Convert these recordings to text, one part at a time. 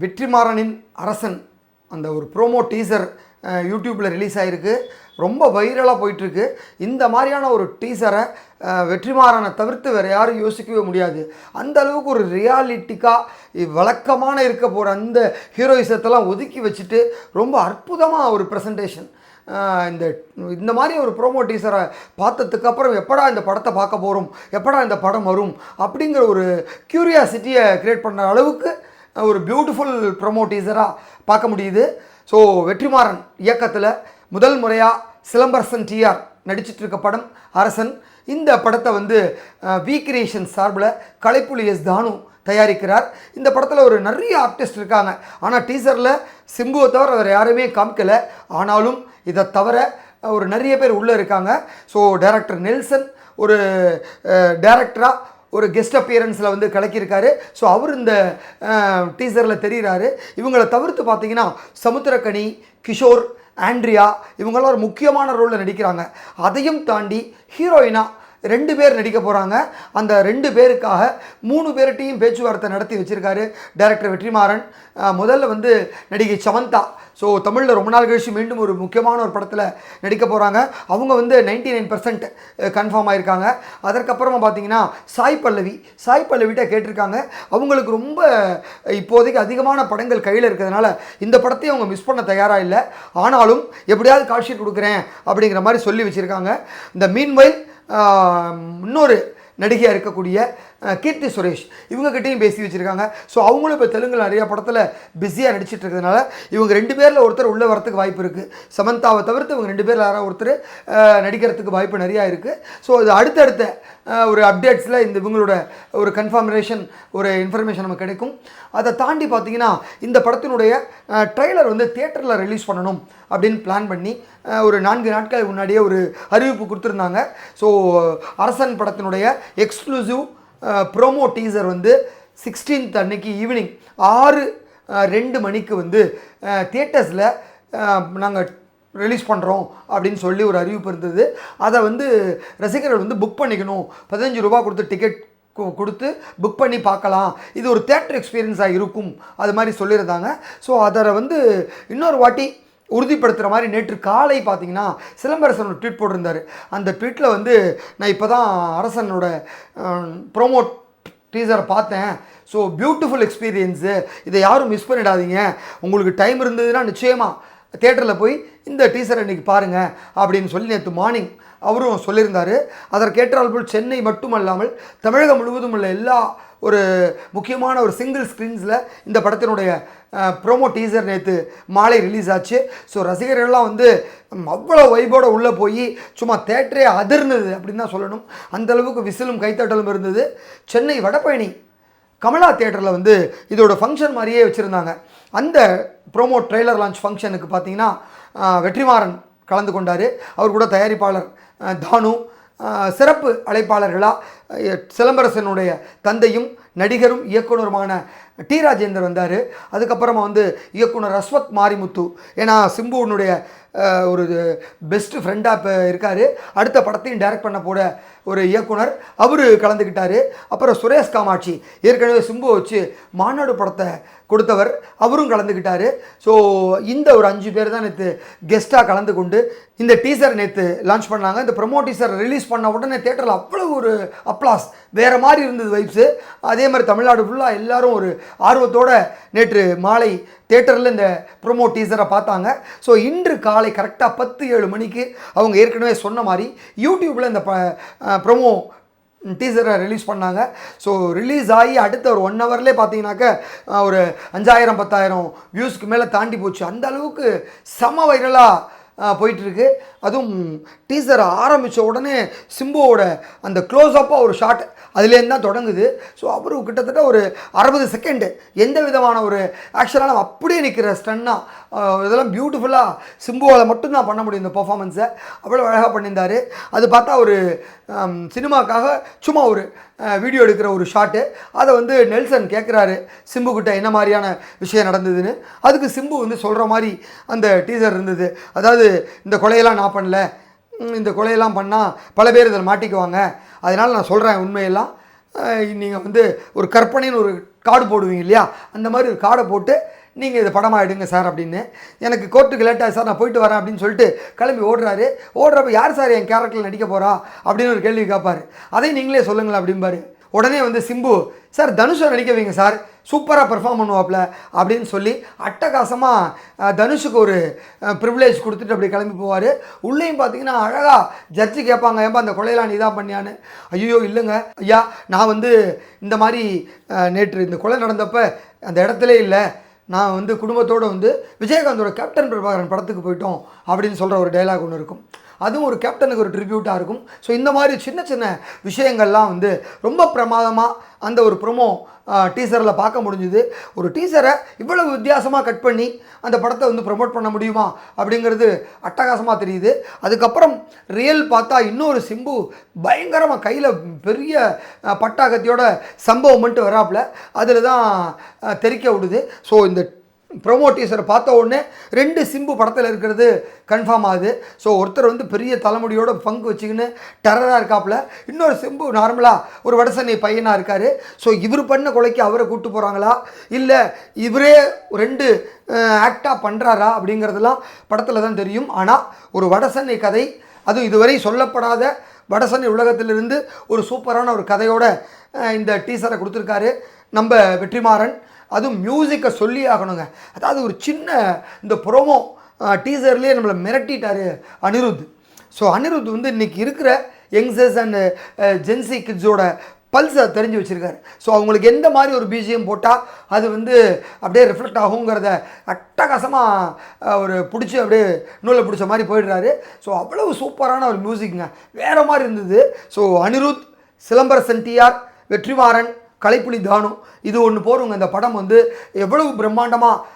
வெற்றிமாறனின் அரசன். அந்த ஒரு ப்ரோமோ டீசர் யூடியூப்பில் ரிலீஸ் ஆகிருக்கு ரொம்ப வைரலாக போயிட்டுருக்கு. இந்த மாதிரியான ஒரு டீசரை வெற்றிமாறனை தவிர்த்து வேறு யாரும் யோசிக்கவே முடியாது. அந்த அளவுக்கு ஒரு ரியாலிட்டிக்காக வழக்கமான இருக்க போகிற அந்த ஹீரோயிசத்தெல்லாம் ஒதுக்கி வச்சுட்டு ரொம்ப அற்புதமாக ஒரு ப்ரெசன்டேஷன் இந்த இந்த மாதிரி ஒரு ப்ரோமோ டீசரை பார்த்ததுக்கப்புறம் எப்படா இந்த படத்தை பார்க்க போகிறோம் எப்படா இந்த படம் வரும்? அப்படிங்கிற ஒரு க்யூரியாசிட்டியை க்ரியேட் பண்ணுற அளவுக்கு ஒரு பியூட்டிஃபுல் ப்ரோமோ டீசராக பார்க்க முடியுது. ஸோ வெற்றிமாறன் இயக்கத்தில் முதல் முறையாக சிலம்பரசன் டிஆர் நடிச்சிட்ருக்க படம் அரசன். இந்த படத்தை வந்து வி கிரியேஷன் சார்பில் கலைப்புலி எஸ் தானு தயாரிக்கிறார். இந்த படத்தில் ஒரு நிறைய ஆர்டிஸ்ட் இருக்காங்க. ஆனால் டீசரில் சிம்புவை தவிர வேறு யாருமே காமிக்கலை. ஆனாலும் இதை தவிர ஒரு நிறைய பேர் உள்ளே இருக்காங்க. ஸோ டேரக்டர் நெல்சன் ஒரு டேரக்டராக ஒரு கெஸ்ட் அப்பியரன்ஸில் வந்து கலக்கியிருக்காரு. ஸோ அவர் இந்த டீசரில் தெரிகிறாரு இவங்களை தவிர்த்து பார்த்தீங்கன்னா சமுத்திரக்கனி கிஷோர் ஆண்ட்ரியா இவங்கெல்லாம் ஒரு முக்கியமான ரோலில் நடிக்கிறாங்க. அதையும் தாண்டி ஹீரோயினா ரெண்டு பேர் நடிக்க போகிறாங்க அந்த ரெண்டு பேருக்காக மூணு பேர்கிட்டையும் பேச்சுவார்த்தை நடத்தி வச்சுருக்காரு டைரக்டர் வெற்றிமாறன். முதல்ல வந்து நடிகை சமந்தா ஸோ தமிழில் ரொம்ப நாள் கழிச்சு மீண்டும் ஒரு முக்கியமான ஒரு படத்தில் நடிக்க போகிறாங்க அவங்க வந்து நைன்டி நைன் பர்சன்ட் கன்ஃபார்ம் ஆகியிருக்காங்க அதற்கப்புறமா பார்த்தீங்கன்னா சாய் பல்லவி. சாய் பல்லவிட்ட கேட்டிருக்காங்க. அவங்களுக்கு ரொம்ப இப்போதைக்கு அதிகமான படங்கள் கையில் இருக்கிறதுனால இந்த படத்தையும் அவங்க மிஸ் பண்ண தயாராக இல்லை. ஆனாலும் எப்படியாவது காட்சி கொடுக்குறேன் அப்படிங்கிற மாதிரி சொல்லி வச்சுருக்காங்க. இந்த மீன்வைல் இன்னொரு நடிகையாக இருக்கக்கூடிய கீர்த்தி சுரேஷ். இவங்ககிட்டையும் பேசி வச்சுருக்காங்க. ஸோ அவங்களும் இப்போ தெலுங்கு நிறைய படத்தில் பிஸியாக நடிச்சிட்டு இருக்கிறதுனால இவங்க ரெண்டு பேரில் ஒருத்தர் உள்ளே வரத்துக்கு வாய்ப்பு இருக்குது சமந்தாவை தவிர்த்து இவங்க ரெண்டு பேரில் யாராவது ஒருத்தர் நடிக்கிறதுக்கு வாய்ப்பு நிறையா இருக்குது ஸோ இது அடுத்தடுத்த ஒரு அப்டேட்ஸில் இந்த இவங்களோட ஒரு கன்ஃபர்மேஷன் ஒரு இன்ஃபர்மேஷன் நமக்கு கிடைக்கும். அதை தாண்டி பார்த்தீங்கன்னா இந்த படத்தினுடைய ட்ரெய்லர் வந்து தியேட்டரில் ரிலீஸ் பண்ணணும் அப்படின்னு பிளான் பண்ணி ஒரு நான்கு நாட்கள் முன்னாடியே ஒரு அறிவிப்பு கொடுத்துருந்தாங்க. ஸோ அரசன் படத்தினுடைய எக்ஸ்க்ளூசிவ் ப்ரோமோ டீசர் வந்து சிக்ஸ்டீன்த் அன்னைக்கு ஈவினிங் ஆறு ரெண்டு மணிக்கு வந்து தியேட்டர்ஸில் நாங்கள் ரிலீஸ் பண்ணுறோம் அப்படின்னு சொல்லி ஒரு அறிவிப்பு இருந்தது. அதை வந்து ரசிகர்கள் வந்து புக் பண்ணிக்கணும். பதினஞ்சு ரூபா கொடுத்து டிக்கெட் கொடுத்து புக் பண்ணி பார்க்கலாம். இது ஒரு தேட்டர் எக்ஸ்பீரியன்ஸாக இருக்கும். அது மாதிரி சொல்லியிருந்தாங்க. ஸோ அதை வந்து இன்னொரு வாட்டி உறுதிப்படுத்துகிற மாதிரி நேற்று காலை பார்த்தீங்கன்னா சிலம்பரசன் ஒரு ட்வீட் போட்டிருந்தார். அந்த ட்வீட்டில் வந்து நான் இப்போ தான் அரசனோட ப்ரோமோட் டீசரை பார்த்தேன். ஸோ பியூட்டிஃபுல் எக்ஸ்பீரியன்ஸு இதை யாரும் மிஸ் பண்ணிடாதீங்க. உங்களுக்கு டைம் இருந்ததுன்னா நிச்சயமாக தேட்டரில் போய் இந்த டீசரை இன்றைக்கி பாருங்கள் அப்படின்னு சொல்லி நேற்று மார்னிங் அவரும் சொல்லியிருந்தார். அதற்கேற்றால் போல் சென்னை மட்டுமல்லாமல் தமிழகம் முழுவதும் உள்ள எல்லா ஒரு முக்கியமான ஒரு சிங்கிள் ஸ்க்ரீன்ஸில் இந்த படத்தினுடைய ப்ரோமோ டீசர் நேற்று மாலை ரிலீஸ் ஆச்சு. ஸோ ரசிகர்கள்லாம் வந்து அவ்வளோ வைபோடு உள்ளே போய் சும்மா தேட்டரே அதிர்ந்தது அப்படின்னு தான் சொல்லணும். அந்த அளவுக்கு விசிலும் கைத்தட்டலும் இருந்தது. சென்னை வடபழனி கமலா தேட்டரில் வந்து இதோட ஃபங்க்ஷன் மாதிரியே வச்சுருந்தாங்க. அந்த ப்ரோமோ ட்ரெய்லர் லான்ச் ஃபங்க்ஷனுக்கு பார்த்தீங்கன்னா வெற்றிமாறன் கலந்து கொண்டார். அவர் கூட தயாரிப்பாளர் தானு சிறப்பு அழைப்பாளர்களாக சிலம்பரசனுடைய தந்தையும் நடிகரும் இயக்குனருமான டி ராஜேந்தர் வந்தார். அதுக்கப்புறமா வந்து இயக்குனர் அஸ்வத் மாரிமுத்து. ஏன்னா சிம்புனுடைய ஒரு பெஸ்ட்டு ஃப்ரெண்டாக இப்போ இருக்கார். அடுத்த படத்தையும் டைரக்ட் பண்ண போட ஒரு இயக்குனர். அவர் கலந்துக்கிட்டார் அப்புறம் சுரேஷ் காமாட்சி. ஏற்கனவே சிம்பு வச்சு மாநாடு படத்தை கொடுத்தவர். அவரும் கலந்துக்கிட்டார் ஸோ இந்த ஒரு அஞ்சு பேர் தான் நேற்று கெஸ்ட்டாக கலந்து கொண்டு இந்த டீசர் நேற்று லான்ச் பண்ணாங்க. இந்த ப்ரொமோ டீசர் ரிலீஸ் பண்ண உடனே தேட்டரில் அவ்வளோ ஒரு அப்ளாஸ் வேறு மாதிரி இருந்தது வைப்ஸு அதே அதே மாதிரி தமிழ்நாடு ஃபுல்லாக எல்லாரும் ஒரு ஆர்வத்தோட நேற்று மாலை தேட்டரில் இந்த ப்ரோமோ டீசரை பார்த்தாங்க. ஸோ இன்று காலை கரெக்டாக பத்து ஏழு மணிக்கு அவங்க ஏற்கனவே சொன்ன மாதிரி யூடியூப்பில் இந்த ப்ரோமோ டீசரை ரிலீஸ் பண்ணாங்க. ஸோ ரிலீஸ் ஆகி அடுத்த ஒரு ஒன் ஹவர்லேயே பார்த்தீங்கன்னாக்க ஒரு அஞ்சாயிரம் பத்தாயிரம் வியூஸ்க்கு மேலே தாண்டி போச்சு. அந்த அளவுக்கு செம வைரலாக போயிட்டுருக்கு. அதுவும் டீசர் ஆரம்பித்த உடனே சிம்புவோட அந்த க்ளோஸ்அப்பாக ஒரு ஷாட் அதுலேருந்து தான் தொடங்குது. ஸோ அவரு கிட்டத்தட்ட ஒரு அறுபது செகண்டு எந்த விதமான ஒரு ஆக்ஷனாலும் அப்படியே நிற்கிற ஸ்டன்னாக இதெல்லாம் பியூட்டிஃபுல்லாக சிம்புவால் மட்டும்தான் பண்ண முடியும் இந்த பர்ஃபாமன்ஸை அவ்வளோ அழகாக பண்ணியிருந்தார். அது பார்த்தா ஒரு சினிமாக்காக சும்மா ஒரு வீடியோ எடுக்கிற ஒரு ஷாட்டு அதை வந்து நெல்சன் கேட்குறாரு சிம்பு கிட்ட என்ன மாதிரியான விஷயம் நடந்ததுன்னு? அதுக்கு சிம்பு வந்து சொல்கிற மாதிரி அந்த டீசர் இருந்தது. அதாவது இந்த கொலையெல்லாம் நான் பண்ணல. இந்த கொலையெல்லாம் பண்ணால் பல பேர் இதில் மாட்டிக்குவாங்க. அதனால் நான் சொல்கிறேன் உண்மையெல்லாம். நீங்கள் வந்து ஒரு கற்பனைன்னு ஒரு கார்டு போடுவீங்க இல்லையா? அந்த மாதிரி ஒரு கார்டை போட்டு நீங்கள் இது படமாக எடுங்க சார் அப்படின்னு. எனக்கு கோர்ட்டுக்கு லேட்டாக சார் நான் போயிட்டு வரேன் அப்படின்னு சொல்லிட்டு கிளம்பி ஓடுறாரு. ஓடுறப்ப யார் சார் என் கேரக்டரில் நடிக்க போகிறா அப்படின்னு ஒரு கேள்வி கேட்பார். அதையும் நீங்களே சொல்லுங்களேன் அப்படிம்பாரு. உடனே வந்து சிம்பு சார் தனுஷை நடிக்க வைங்க சார். சூப்பராக பெர்ஃபார்ம் பண்ணுவாப்ல அப்படின்னு சொல்லி அட்டகாசமாக தனுஷுக்கு ஒரு ப்ரிவிலேஜ் கொடுத்துட்டு அப்படி கிளம்பி போவார். உள்ளேயும் பார்த்தீங்கன்னா அழகாக ஜட்ஜி கேட்பாங்க ஏன்பா அந்த கொலையெல்லாம் நீ தான் பண்ணியான்னு? ஐயோ இல்லைங்க. ஐயா நான் வந்து இந்த மாதிரி நேற்று இந்த கொலை நடந்தப்போ அந்த இடத்துல இல்லை. நான் வந்து குடும்பத்தோடு வந்து விஜயகாந்தோட கேப்டன் பிரபாகரன் படத்துக்கு போயிட்டோம் அப்படின்னு சொல்கிற ஒரு டைலாக் ஒன்று இருக்கும். அதுவும் ஒரு கேப்டனுக்கு ஒரு ட்ரிபியூட்டாக இருக்கும். ஸோ இந்த மாதிரி சின்ன சின்ன விஷயங்கள்லாம் வந்து ரொம்ப பிரமாதமாக அந்த ஒரு ப்ரொமோ டீசரில் பார்க்க முடிஞ்சுது. ஒரு டீசரை இவ்வளவு வித்தியாசமாக கட் பண்ணி அந்த படத்தை வந்து ப்ரொமோட் பண்ண முடியுமா அப்படிங்கிறது அட்டகாசமாக தெரியுது. அதுக்கப்புறம் ரியல் பார்த்தா இன்னொரு சிம்பு பயங்கரமாக கையில் பெரிய பட்டாகத்தியோட பட்டாக்கத்தியோட சம்பவம் மட்டும் வராப்புல. அதில் தான் தெரிக்க தெறிக்க விடுது. ஸோ இந்த ப்ரோமோ டீசரை பார்த்த உடனே ரெண்டு சிம்பு படத்தில் இருக்கிறது கன்ஃபார்ம் ஆகுது. ஸோ ஒருத்தர் வந்து பெரிய தலைமுடியோட பங்கு வச்சுக்கின்னு டெரராக இருக்காப்புல. இன்னொரு சிம்பு நார்மலாக ஒரு வடசனை பையனாக இருக்கார். ஸோ இவர் பண்ண கொலைக்கு அவரை கூப்பிட்டு போகிறாங்களா இல்லை இவரே ரெண்டு ஆக்டாக பண்ணுறாரா அப்படிங்கிறதெல்லாம் படத்தில் தான் தெரியும். ஆனால் ஒரு வடசன்னை கதை அதுவும் இதுவரை சொல்லப்படாத வடசன்னை உலகத்திலிருந்து ஒரு சூப்பரான ஒரு கதையோட இந்த டீசரை கொடுத்துருக்காரு. நம்ம வெற்றிமாறன். அதுவும் மியூசிக்கை சொல்லி ஆகணுங்க. அதாவது ஒரு சின்ன இந்த ப்ரோமோ டீசர்லேயே நம்மளை மிரட்டிட்டார் அனிருத். ஸோ அனிருத் வந்து இன்றைக்கி இருக்கிற யங்ஸ்டர்ஸ் அண்ட் ஜென்சி கிட்ஸோட பல்ஸை தெரிஞ்சு வச்சுருக்காரு. ஸோ அவங்களுக்கு எந்த மாதிரி ஒரு பிஜிஎம் போட்டால் அது வந்து அப்படியே ரிஃப்ளெக்ட் ஆகுங்கிறத அட்டகாசமாக ஒரு பிடிச்சி அப்படியே நூலை பிடிச்ச மாதிரி போயிடுறாரு. ஸோ அவ்வளவு சூப்பரான ஒரு மியூசிக்ங்க வேறு மாதிரி இருந்தது. ஸோ அனிருத் சிலம்பரசன் டிஆர் வெற்றிமாறன் கலைப்புலி தானம் இது ஒன்று போகிறவங்க இந்த படம் வந்து எவ்வளவு பிரம்மாண்டமாக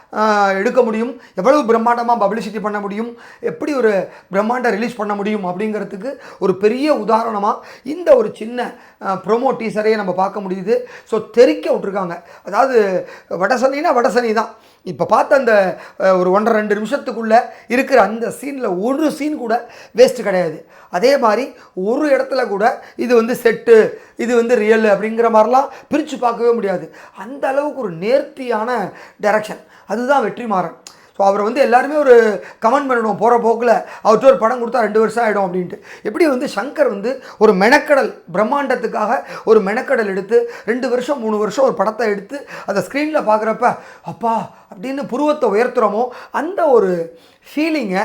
எடுக்க முடியும்? எவ்வளவு பிரம்மாண்டமாக பப்ளிசிட்டி பண்ண முடியும்? எப்படி ஒரு பிரம்மாண்டம் ரிலீஸ் பண்ண முடியும்? அப்படிங்கிறதுக்கு ஒரு பெரிய உதாரணமாக இந்த ஒரு சின்ன ப்ரோமோ டீசரையே நம்ம பார்க்க முடியுது. ஸோ தெறிக்க விட்ருக்காங்க அதாவது வடசனினா வடசனி தான் இப்போ பார்த்த அந்த ஒரு ஒன்றரை ரெண்டு நிமிஷத்துக்குள்ளே இருக்கிற அந்த சீனில் ஒரு சீன் கூட வேஸ்ட்டு கிடையாது. அதே மாதிரி ஒரு இடத்துல கூட இது வந்து செட்டு இது வந்து ரியல் அப்படிங்கிற மாதிரிலாம் பிரித்து பார்க்கவே முடியாது. அந்த அளவுக்கு ஒரு நேர்த்தியான டைரக்ஷன் அதுதான் வெற்றிமாறன். ஸோ அவரை வந்து எல்லாருமே ஒரு கமெண்ட் பண்ணிடுவோம் போகிற போக்கில் அவர்கிட்ட ஒரு படம் கொடுத்தா ரெண்டு வருஷம் ஆகிடும் அப்படின்ட்டு. எப்படி வந்து சங்கர் வந்து ஒரு மெனக்கடல் பிரம்மாண்டத்துக்காக ஒரு மெனக்கடல் எடுத்து ரெண்டு வருஷம் மூணு வருஷம் ஒரு படத்தை எடுத்து அதை ஸ்க்ரீனில் பார்க்குறப்ப அப்பா அப்படின்னு புருவத்தை உயர்த்துகிறோமோ அந்த ஒரு ஃபீலிங்கை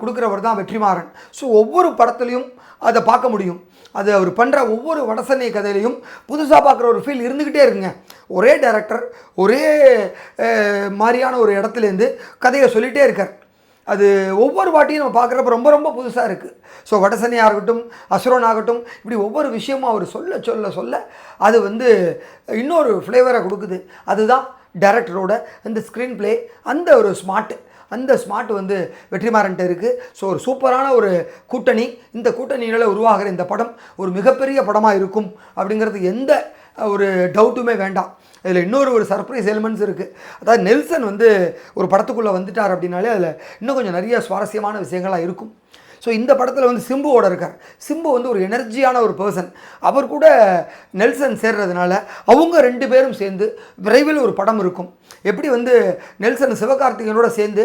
கொடுக்குறவர் தான் வெற்றிமாறன். ஸோ ஒவ்வொரு படத்துலையும் அதை பார்க்க முடியும். அது அவர் பண்ணுற ஒவ்வொரு வடசனை கதையிலையும் புதுசாக பார்க்குற ஒரு ஃபீல் இருந்துக்கிட்டே இருக்குங்க. ஒரே டேரக்டர் ஒரே மாதிரியான ஒரு இடத்துலேருந்து கதையை சொல்லிகிட்டே இருக்கார். அது ஒவ்வொரு வாட்டியும் நம்ம பார்க்குறப்ப ரொம்ப ரொம்ப புதுசாக இருக்குது ஸோ வடசனையாக இருக்கட்டும் அசுரன் ஆகட்டும் இப்படி ஒவ்வொரு விஷயமும் அவர் சொல்ல சொல்ல சொல்ல அது வந்து இன்னொரு ஃப்ளேவரை கொடுக்குது. அதுதான் டேரக்டரோட அந்த ஸ்க்ரீன் ப்ளே அந்த ஒரு ஸ்மார்ட்டு அந்த ஸ்மார்ட் வந்து வெற்றிமாறன்ட்டு இருக்குது ஸோ ஒரு சூப்பரான ஒரு கூட்டணி இந்த கூட்டணியில் உருவாகிற இந்த படம் ஒரு மிகப்பெரிய படமாக இருக்கும் அப்படிங்கிறது எந்த ஒரு டவுட்டுமே வேண்டாம். இதில் இன்னொரு ஒரு சர்ப்ரைஸ் எலிமெண்ட்ஸ் இருக்குது அதாவது நெல்சன் வந்து ஒரு படத்துக்குள்ளே வந்துட்டார் அப்படின்னாலே அதில் இன்னும் கொஞ்சம் நிறைய சுவாரஸ்யமான விஷயங்களாக இருக்கும். ஸோ இந்த படத்தில் வந்து சிம்புவோட இருக்கார். சிம்பு வந்து ஒரு எனர்ஜியான ஒரு பர்சன் அவர் கூட நெல்சன் சேர்றதுனால அவங்க ரெண்டு பேரும் சேர்ந்து விரைவில் ஒரு படம் இருக்கும். எப்படி வந்து நெல்சன் சிவகார்த்திகேயனோட சேர்ந்து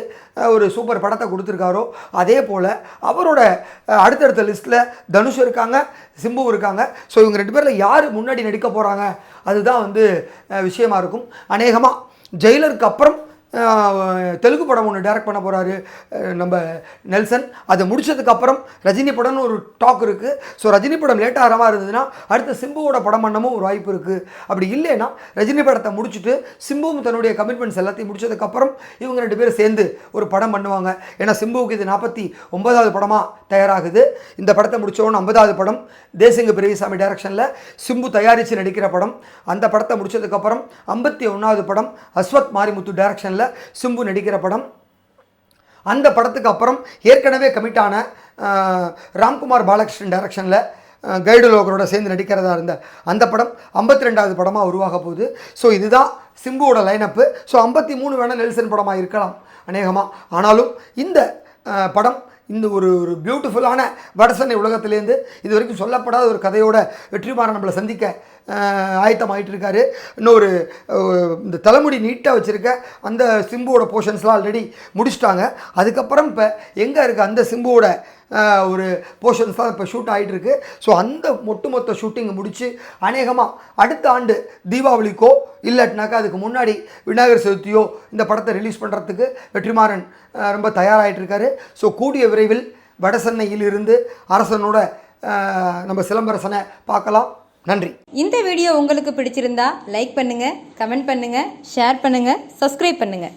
ஒரு சூப்பர் படத்தை கொடுத்துருக்காரோ அதே போல் அவரோட அடுத்தடுத்த லிஸ்ட்டில் தனுஷ் இருக்காங்க சிம்பு இருக்காங்க. ஸோ இவங்க ரெண்டு பேரில் யார் முன்னாடி நடிக்க போகிறாங்க அதுதான் வந்து விஷயமா இருக்கும். அநேகமாக ஜெயிலருக்கு அப்புறம் தெலுங்கு படம் ஒன்று டைரக்ட் பண்ண போகிறாரு நம்ம நெல்சன். அதை முடிச்சதுக்கப்புறம் ரஜினி படம்னு ஒரு டாக் இருக்குது ஸோ ரஜினி படம் லேட்டாக ஆரமாக இருந்ததுன்னா அடுத்த சிம்புவோட படம் பண்ணமும் ஒரு வாய்ப்பு இருக்குது அப்படி இல்லைன்னா ரஜினி படத்தை முடிச்சுட்டு சிம்புவும் தன்னுடைய கமிட்மெண்ட்ஸ் எல்லாத்தையும் முடிச்சதுக்கப்புறம் இவங்க ரெண்டு பேரும் சேர்ந்து ஒரு படம் பண்ணுவாங்க. ஏன்னா சிம்புவுக்கு இது நாற்பத்தி ஒன்பதாவது படமாக தயாராகுது. இந்த படத்தை முடித்தவொன்னு ஐம்பதாவது படம் தேசிங்க பெரியசாமி டைரக்ஷனில் சிம்பு தயாரித்து நடிக்கிற படம். அந்த படத்தை முடிச்சதுக்கப்புறம் ஐம்பத்தி ஒன்றாவது படம் அஸ்வத் மாரிமுத்து டைரக்ஷனில் சிம்பு நடிக்கிற படம். அந்த படத்துக்கு அப்புறம் ஏற்கனவே கமிட்டான ராம்குமார் பாலகிருஷ்ணன் டைரக்ஷனில் கைடு லோகரோட சேர்ந்து நடிக்கிறதா இருந்த அந்த படம் ஐம்பத்தி ரெண்டாவது படமாக உருவாக போகுது. ஸோ இதுதான் சிம்புவோட லைனப்பு ஸோ ஐம்பத்தி மூணு வேணால் நெல்சன் படமாக இருக்கலாம் அநேகமாக ஆனாலும் இந்த படம் இந்த ஒரு ஒரு பியூட்டிஃபுல்லான வடசென்னை உலகத்திலேருந்து இது வரைக்கும் சொல்லப்படாத ஒரு கதையோட வெற்றிமாறன் நம்மளை சந்திக்க ஆயத்தமாகிட்டு இருக்காரு இன்னொரு இந்த தலைமுடி நீட்டாக வச்சுருக்க அந்த சிம்புவோட போர்ஷன்ஸ்லாம் ஆல்ரெடி முடிச்சிட்டாங்க. அதுக்கப்புறம் இப்போ எங்கே இருக்குது அந்த சிம்புவோட ஒரு போர்ஷன்ஸ் தான் இப்போ ஷூட் ஆகிட்டுருக்கு ஸோ அந்த ஒட்டுமொத்த ஷூட்டிங்கை முடித்து அநேகமாக அடுத்த ஆண்டு தீபாவளிக்கோ இல்லாட்டினாக்கா அதுக்கு முன்னாடி விநாயகர் சதுர்த்தியோ இந்த படத்தை ரிலீஸ் பண்ணுறதுக்கு வெற்றிமாறன் ரொம்ப தயாராகிட்டுருக்காரு ஸோ கூடிய விரைவில் வடசென்னையிலிருந்து அரசனோட நம்ம சிலம்பரசனை பார்க்கலாம். நன்றி. இந்த வீடியோ உங்களுக்கு பிடிச்சிருந்தா லைக் பண்ணுங்கள் கமெண்ட் பண்ணுங்கள் ஷேர் பண்ணுங்கள் சப்ஸ்கிரைப் பண்ணுங்கள்